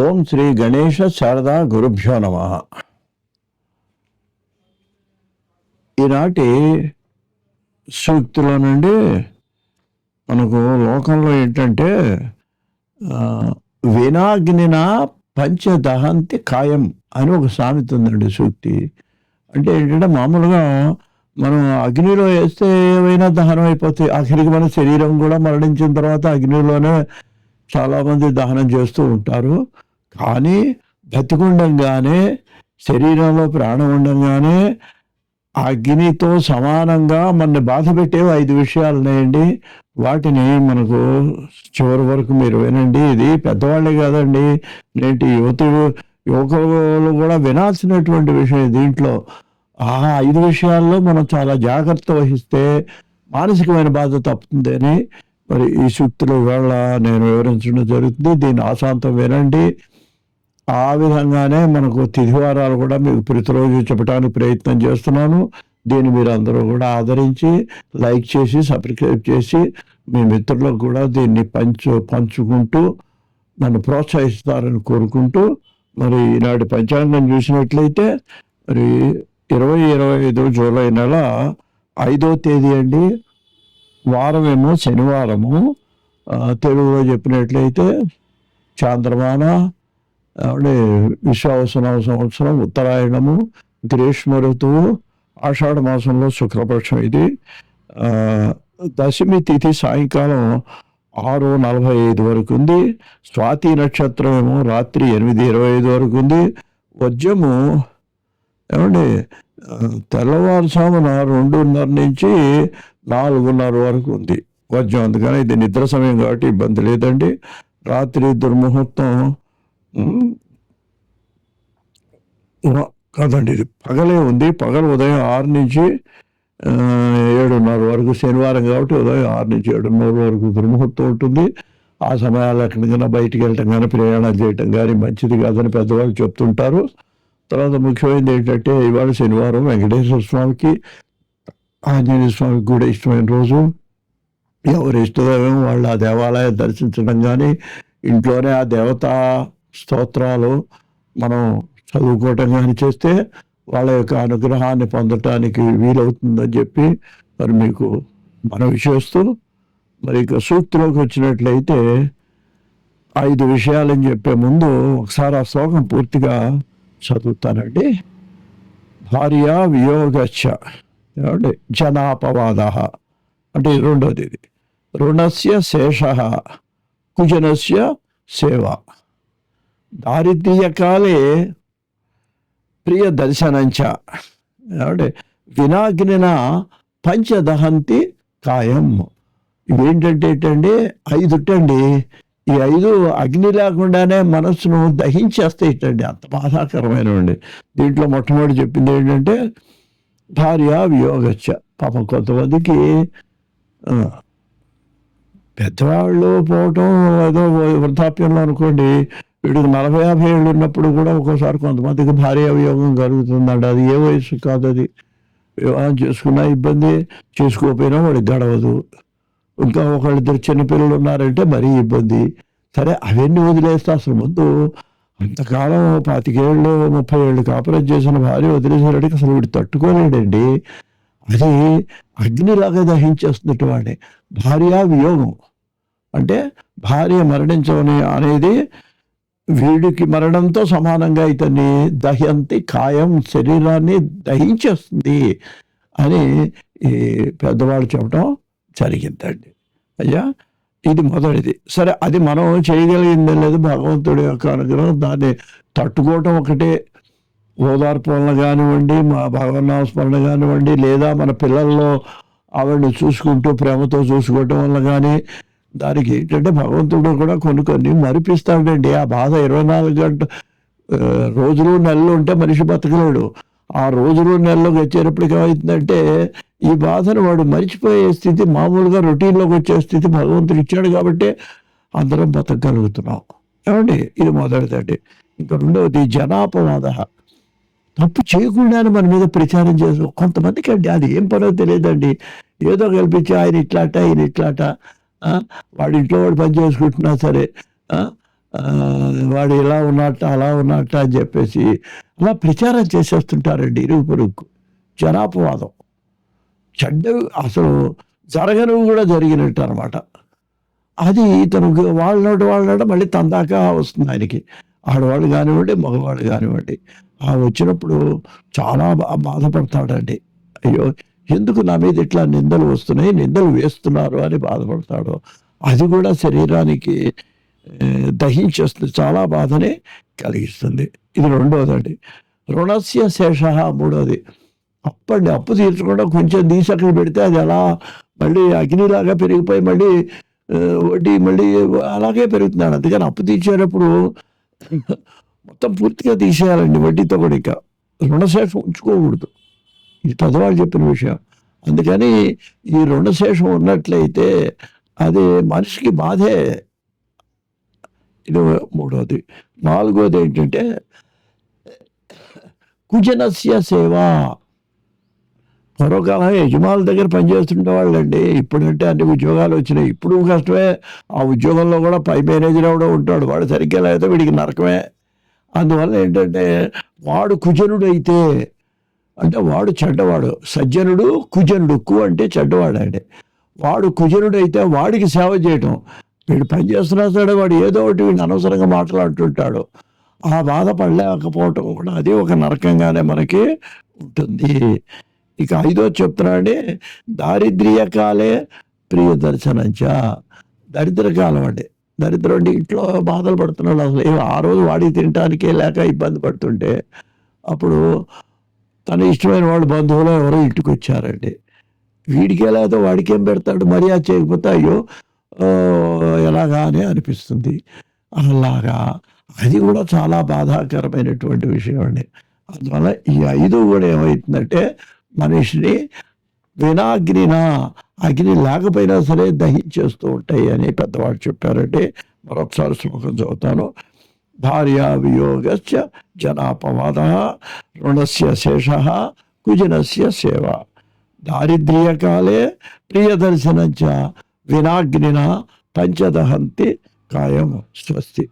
ఓం శ్రీ గణేష శారదా గురుభ్యో నమ. ఈనాటి సూక్తిలో నుండి మనకు లోకంలో ఏంటంటే వినాగ్నిన పంచదహంతి ఖాయం అని ఒక సామెత ఉందండి సూక్తి. అంటే ఏంటంటే మామూలుగా మనం అగ్నిలో వేస్తే ఏవైనా దహనం అయిపోతాయి ఆఖరికి మన శరీరం కూడా మరణించిన తర్వాత అగ్నిలోనే చాలామంది దహనం చేస్తూ ఉంటారు. కానీ బతికుండంగానే శరీరంలో ప్రాణం ఉండంగానే అగ్నితో సమానంగా మన బాధ పెట్టేవి ఐదు విషయాలు ఉన్నాయండి వాటిని మనకు చివరి వరకు మీరు వినండి. ఇది పెద్దవాళ్ళే కాదండి. నేటి యువతులు యువకులు కూడా వినాల్సినటువంటి విషయం దీంట్లో. ఆ ఐదు విషయాల్లో మనం చాలా జాగ్రత్త వహిస్తే మానసికమైన బాధ తప్పుతుంది అని మరి ఈ సూక్తులు వేళ నేను వివరించడం జరుగుతుంది. దీన్ని ఆశాంతం వినండి. ఆ విధంగానే మనకు తిథివారాలు కూడా మీకు ప్రతిరోజు చెప్పడానికి ప్రయత్నం చేస్తున్నాను. దీన్ని మీరు అందరూ కూడా ఆదరించి లైక్ చేసి సబ్స్క్రైబ్ చేసి మీ మిత్రులకు కూడా దీన్ని పంచు పంచుకుంటూ నన్ను ప్రోత్సహిస్తారని కోరుకుంటూ మరి ఈనాటి పంచాంగం చూసినట్లయితే మరి ఇరవై ఇరవై ఐదు జూలై నెల ఐదో తేదీ అండి. వారమేమో శనివారము. తెలుగులో చెప్పినట్లయితే చాంద్రమాన అంటే విశ్వావసనామ సంవత్సరం ఉత్తరాయణము గ్రీష్మ ఋతువు ఆషాఢ మాసంలో శుక్లపక్షం ఇది. దశమి తిథి సాయంకాలం ఆరు నలభై ఐదు వరకు ఉంది. స్వాతి నక్షత్రం ఏమో రాత్రి ఎనిమిది ఇరవై ఐదు వరకు ఉంది. వజ్రము ఏమండి తెల్లవారుజామున రెండున్నర నుంచి నాలుగున్నర వరకు ఉంది వజ్రం. అందుకని ఇది నిద్ర సమయం కాబట్టి ఇబ్బంది లేదండి. రాత్రి దుర్ముహూర్తం కాదండి ఇది పగలే ఉంది. పగలు ఉదయం ఆరు నుంచి ఏడున్నర వరకు శనివారం కాబట్టి ఉదయం ఆరు నుంచి ఏడున్నర వరకు దుర్ముహూర్తం ఉంటుంది. ఆ సమయాలు ఎక్కడికైనా బయటికి వెళ్ళటం కానీ ప్రయాణాలు చేయటం కానీ మంచిది కాదని పెద్దవాళ్ళు చెప్తుంటారు. తర్వాత ముఖ్యమైనది ఏంటంటే ఇవాళ శనివారం వెంకటేశ్వర స్వామికి ఆంజనేయ స్వామికి కూడా ఇష్టమైన రోజు. ఎవరి ఇష్టదేమో వాళ్ళు ఆ దేవాలయం దర్శించడం కానీ ఇంట్లోనే ఆ దేవతా స్తోత్రాలు మనం చదువుకోవటం కానీ చేస్తే వాళ్ళ యొక్క అనుగ్రహాన్ని పొందటానికి వీలవుతుందని చెప్పి మరి మీకు మనవి చేస్తూ మరి ఇక సూక్తిలోకి వచ్చినట్లయితే ఐదు విషయాలని చెప్పే ముందు ఒకసారి ఆ శ్లోకం పూర్తిగా చదువుతానండి. భార్య వియోగచ్చ ఏమండి? జనాపవాద. అంటే రెండోది ఇది. రుణస్య శేష. కుజనస్య సేవ. దారిద్ర్యకాలే ప్రియ దర్శనంచ. ఏమంటే వినాగ్నిన పంచదహంతి కాయం. ఇవేంటంటే ఏంటండి ఐదు ఐదుటండి. ఈ ఐదు అగ్ని లేకుండానే మనస్సును ఇట్టండి అంత బాధాకరమైనవండి. దీంట్లో మొట్టమొదటి చెప్పింది ఏంటంటే భార్య వియోగచ్చ. పాపం కొంతమందికి పెద్దవాళ్ళు పోవటం ఏదో వృద్ధాప్యంలో అనుకోండి వీడికి నలభై యాభై ఏళ్ళు ఉన్నప్పుడు కూడా ఒక్కోసారి కొంతమందికి భార్య వియోగం కలుగుతుందండి. అది ఏ వయసు కాదు అది. వివాహం చేసుకున్నా ఇబ్బంది చేసుకోకపోయినా వాడికి గడవదు. ఇంకా ఒకళ్ళిద్దరు చిన్నపిల్లలు ఉన్నారంటే మరీ ఇబ్బంది. సరే అవన్నీ వదిలేస్తే అసలు ముందు అంతకాలం పాతికేళ్ళు ముప్పై ఏళ్ళు కాపురం చేసిన భార్య వదిలేసేటికి అసలు వీడు తట్టుకోలేడండి. అది అగ్నిలాగా దహించేస్తున్నట్టు వాడే. భార్య వియోగం. అంటే భార్య మరణించమని అనేది వీడికి మరణంతో సమానంగా ఇతన్ని దహ్యంతి కాయం శరీరాన్ని దహించేస్తుంది అని ఈ పెద్దవాళ్ళు చెప్పడం జరిగిందండి. అయ్యా ఇది మొదటిది. సరే అది మనం చేయగలిగిందే లేదు. భగవంతుడి యొక్క అనుగ్రహం దాన్ని తట్టుకోవటం ఒకటే. ఓదార్పు కానివ్వండి మా భగవన్నామస్మరణ కానివ్వండి లేదా మన పిల్లల్లో ఆవిడని చూసుకుంటూ ప్రేమతో చూసుకోవటం వల్ల కానీ దానికి ఏంటంటే భగవంతుడు కూడా కొన్ని కొన్ని మరిపిస్తాడండి ఆ బాధ ఇరవై నాలుగు గంట రోజులు నెలలు ఉంటే మనిషి బతకలేడు. ఆ రోజులు నెలలోకి వచ్చేటప్పటికి ఏమవుతుందంటే ఈ బాధను వాడు మర్చిపోయే స్థితి మామూలుగా రొటీన్లోకి వచ్చే స్థితి భగవంతుడు ఇచ్చాడు కాబట్టి అందరం బతకగలుగుతున్నాం. ఏమండి? ఇది మొదటిదండి. ఇంకా రెండవది జనాపవాద. తప్పు చేయకుండానే మన మీద ప్రచారం చేస్తాం కొంతమందికి అండి అది ఏం పనో తెలియదండి. ఏదో కల్పించి ఆయన ఇట్లాట ఆయన ఇట్లాట. వాడి ఇంట్లో వాడు పని చేసుకుంటున్నా సరే వాడు ఇలా ఉన్నట్ట అలా ఉన్నట్ట అని చెప్పేసి అలా ప్రచారం చేసేస్తుంటారండి ఇరుగు పొరుగు జనాపవాదం. చెడ్డ అసలు జరగనివి కూడా జరిగినట్టు అనమాట అది తనకు వాళ్ళనోటి వాళ్ళనోట మళ్ళీ తన దాకా వస్తుంది ఆయనకి. ఆడవాళ్ళు కానివ్వండి మగవాళ్ళు కానివ్వండి. ఆ వచ్చినప్పుడు చాలా బా- బాధపడతాడండి. అయ్యో ఎందుకు నా మీద ఇట్లా నిందలు వస్తున్నాయి? నిందలు వేస్తున్నారు అని బాధపడతాడో. అది కూడా శరీరానికి దహించేస్తుంది. చాలా బాధని కలిగిస్తుంది. ఇది రెండోదండి రుణస్య శేష మూడోది. అప్పండి అప్పు తీర్చకుండా కొంచెం తీసక్కడ పెడితే అది అలా మళ్ళీ అగ్నిలాగా పెరిగిపోయి మళ్ళీ వడ్డీ మళ్ళీ అలాగే పెరుగుతున్నాడు. అందుకని అప్పు తీర్చేటప్పుడు మొత్తం పూర్తిగా తీసేయాలండి వడ్డీతో కూడా ఇక రుణశేషం ఉంచుకోకూడదు. ఇది పెద్దవాళ్ళు చెప్పిన విషయం. అందుకని ఈ రుణశేషం ఉన్నట్లయితే అది మనిషికి బాధే. ఇది మూడోది. నాలుగోది ఏంటంటే కుజనస్య సేవ. పూర్వకాలం యజమానుల దగ్గర పనిచేస్తుండే వాళ్ళండి ఇప్పుడంటే అన్ని ఉద్యోగాలు వచ్చినాయి. ఇప్పుడు కష్టమే. ఆ ఉద్యోగంలో కూడా పై మేనేజర్ ఎవడో ఉంటాడు. వాడు సరిగ్గా లేకపోతే వీడికి నరకమే. అందువల్ల ఏంటంటే వాడు కుజనుడు అయితే అంటే వాడు చెడ్డవాడు. సజ్జనుడు కుజనుడు. కు అంటే చెడ్డవాడు అంటే వాడు కుజనుడు అయితే వాడికి సేవ చేయటం. వీడు పని చేస్తున్నా సరే వాడు ఏదో ఒకటి వీడిని అనవసరంగా మాట్లాడుతుంటాడు. ఆ బాధపడలేకపోవటం కూడా అది ఒక నరకంగానే మనకి ఉంటుంది. ఇక ఐదో చెప్తున్నాడే దారిద్ర్య కాలే ప్రియ దర్శనంచ దరిద్ర కాలం అండి. దరిద్రం అంటే ఇంట్లో బాధలు పడుతున్నాడు అసలు ఆ రోజు వాడి తినటానికే లేక ఇబ్బంది పడుతుంటే అప్పుడు తన ఇష్టమైన వాళ్ళు బంధువులు ఎవరో ఇంటికి వచ్చారండి. వీడికి ఎలాగో వాడికి ఏం పెడతాడు మర్యాద చేయకపోతే అయ్యో ఎలాగా అని అనిపిస్తుంది. అలాగా అది కూడా చాలా బాధాకరమైనటువంటి విషయం అండి. అందువల్ల ఈ ఐదు కూడా ఏమవుతుందంటే మనిషిని వినాగ్నిన అగ్ని లేకపోయినా సరే దహించేస్తూ ఉంటాయి అని పెద్దవాళ్ళు చెప్పారంటే మరొకసారి శ్లోకం చదువుతాను. భార్యా జనాపవాద రుణస్య శేష కుజనస్య సేవ దారిద్ర్యకాలే ప్రియదర్శనంచ వినాగ్నిన పంచదహంతి కాయం స్వస్తి